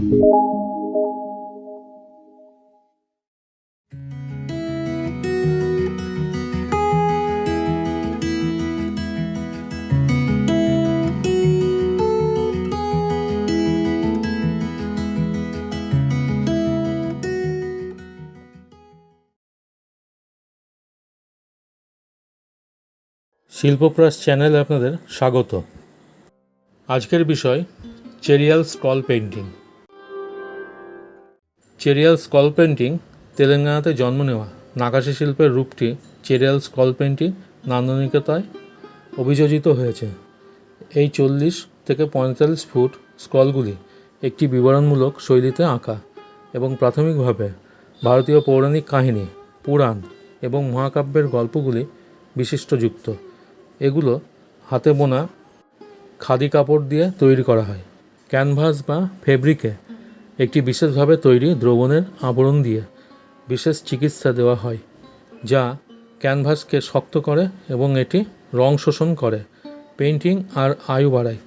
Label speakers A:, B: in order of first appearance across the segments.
A: শিল্পপ্রাস চ্যানেলে আপনাদের স্বাগত। আজকের বিষয় Cheriyal scroll painting Cheriyal scroll painting তেলেঙ্গানাতে জন্ম নেওয়া। নাকাশি শিল্পের রূপটি চেরিয়াল স্কল পেন্টিং নান্দনিকতায় অভিযোজিত হয়েছে। এই চল্লিশ থেকে পঁয়তাল্লিশ ফুট স্কলগুলি একটি বিবরণমূলক শৈলীতে আঁকা এবং প্রাথমিকভাবে ভারতীয় পৌরাণিক কাহিনী, পুরাণ এবং মহাকাব্যের গল্পগুলি বিশিষ্টযুক্ত। এগুলো হাতে বোনা খাদি কাপড় দিয়ে তৈরি করা হয়। ক্যানভাস বা ফেব্রিকে একটি বিশেষভাবে তৈরি দ্রবণের আবরণ দিয়ে বিশেষ চিকিৎসা দেওয়া হয়, যা ক্যানভাসকে শক্ত করে এবং এটি রং শোষণ করে। পেন্টিং আর আয়ু বাড়ায়।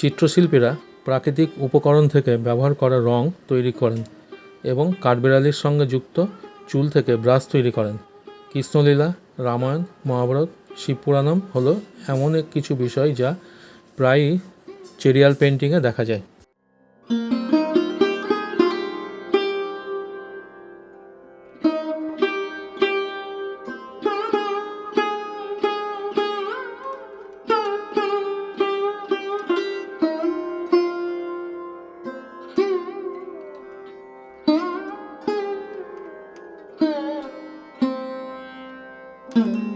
A: চিত্রশিল্পীরা প্রাকৃতিক উপকরণ থেকে ব্যবহার করা রং তৈরি করেন এবং কাঠবেড়ালির সঙ্গে যুক্ত চুল থেকে ব্রাশ তৈরি করেন। কৃষ্ণলীলা, রামায়ণ, মহাভারত শিবপুরাণম হলো এমন এক কিছু বিষয় যা প্রায়ই চেরিয়াল পেন্টিংয়ে দেখা যায়। Mm-hmm.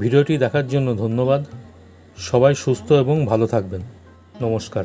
A: ভিডিওটি দেখার জন্য ধন্যবাদ। সবাই সুস্থ এবং ভালো থাকবেন। নমস্কার।